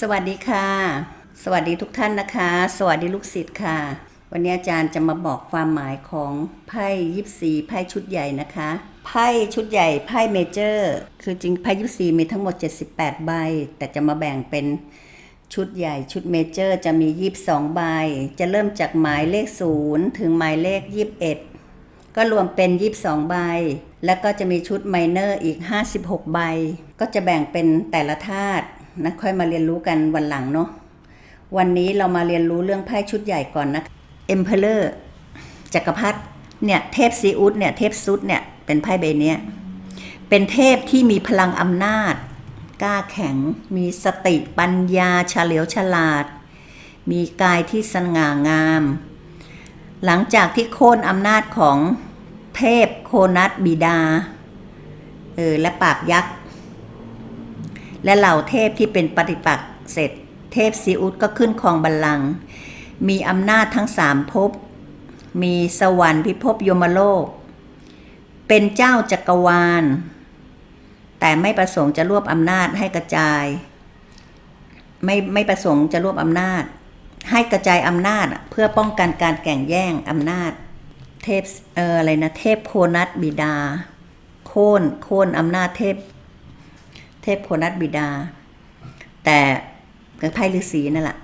สวัสดีค่ะ สวัสดีทุกท่านนะคะ สวัสดีลูกศิษย์ค่ะ วันนี้อาจารย์จะมาบอกความหมายของไพ่ยิปซีไพ่ชุดใหญ่นะคะ ไพ่ชุดใหญ่ไพ่เมเจอร์คือจริงไพ่ยิปซีมีทั้งหมด 78 ใบ แต่จะมาแบ่งเป็นชุดใหญ่ชุดเมเจอร์จะมี 22 ใบ จะเริ่มจากหมายเลข 0 ถึงหมายเลข 21 ก็รวมเป็น 22 ใบ แล้วก็จะมีชุดไมเนอร์อีก 56 ใบ ก็จะแบ่งเป็นแต่ละธาตุ นะค่อยมาเรียนรู้กันวันหลังเนาะวันนี้เรามาเรียนรู้เรื่องไพ่ชุดใหญ่ก่อนนะ Emperor จักรพรรดิเนี่ยเทพซีอุสเนี่ยเทพซุดเนี่ยเป็นไพ่ใบเนี้ยเป็นเทพที่มีพลังอำนาจ กล้าแข็ง มีสติปัญญาเฉลียวฉลาด มีกายที่สง่างาม หลังจากที่โค่นอำนาจของเทพโคนัสบิดาเออและปราบยักษ์ และเหล่าเทพที่เป็นปฏิปักษ์เสร็จ เทพซีอุสก็ขึ้นครองบัลลังก์มีอำนาจทั้งสามภพ มีสวรรค์พิภพยมโลก เป็นเจ้าจักรวาล แต่ไม่ประสงค์จะรวบอำนาจให้กระจาย ไม่ไม่ประสงค์จะรวบอำนาจ ให้กระจายอำนาจเพื่อป้องกันการแข่งแย่งอำนาจ เทพเอออะไรนะเทพโคนัสบิดา โค่นโค่นอำนาจเทพ เทพโคนัสบิดา แต่กับไพ่ฤาษีนั่นแหละ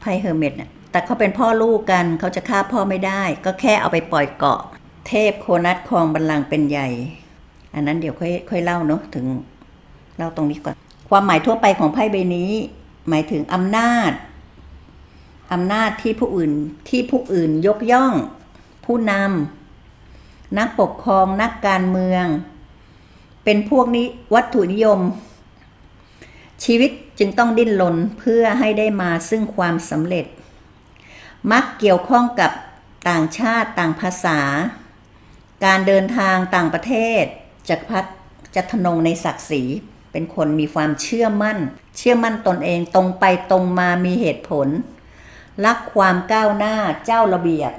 ไพ่เฮอร์เมตน่ะแต่เขาเป็นพ่อลูกกันเขาจะฆ่าพ่อไม่ได้ ก็แค่เอาไปปล่อยเกาะ เทพโคนัสครองบัลลังก์เป็นใหญ่ อันนั้นเดี๋ยวค่อยค่อยเล่าเนาะถึงเล่าตรงนี้ก่อน ความหมายทั่วไปของไพ่ใบนี้ หมายถึงอำนาจอำนาจที่ผู้อื่นที่ผู้อื่นยกย่อง ผู้นำนักปกครองนักการเมือง เป็นพวกนี้วัตถุนิยม ชีวิตจึงต้องดิ้นรนเพื่อให้ได้มาซึ่งความสำเร็จ มักเกี่ยวข้องกับต่างชาติต่างภาษา การเดินทางต่างประเทศจักพรรดิจะทนงในศักดิ์ศรีเป็นคนมีความเชื่อมั่น เชื่อมั่นตนเองตรงไปตรงมามีเหตุผล รักความก้าวหน้าเจ้าระเบียบ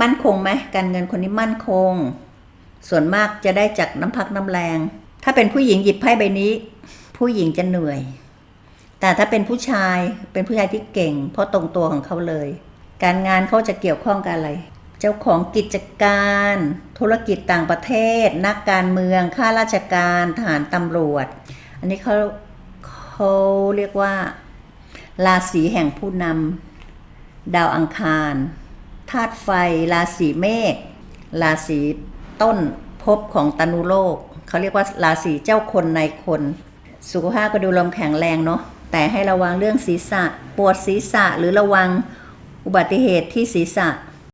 มั่นคงไหมการเงินคนนี้มั่นคง ส่วนมากจะได้จากน้ำพักน้ำแรง ถ้าเป็นผู้หญิงหยิบไพ่ใบนี้ ผู้หญิงจะเหนื่อย แต่ถ้าเป็นผู้ชายเป็นผู้ชายที่เก่ง เพราะตรงตัวของเขาเลย การงานเขาจะเกี่ยวข้องกับอะไร เจ้าของกิจการ ธุรกิจต่างประเทศ นักการเมืองข้าราชการทหารตำรวจ อันนี้เขาเขาเรียกว่า ราศีแห่งผู้นำดาวอังคารธาตุไฟ ราศีเมษราศีต้นภพของตนุโลก เขาเรียกว่าราศีเจ้าคนในคน สุขภาพก็ดูลมแข็งแรงเนาะแต่ให้ระวังเรื่องศีรษะ ปวดศีรษะหรือระวังอุบัติเหตุที่ศีรษะ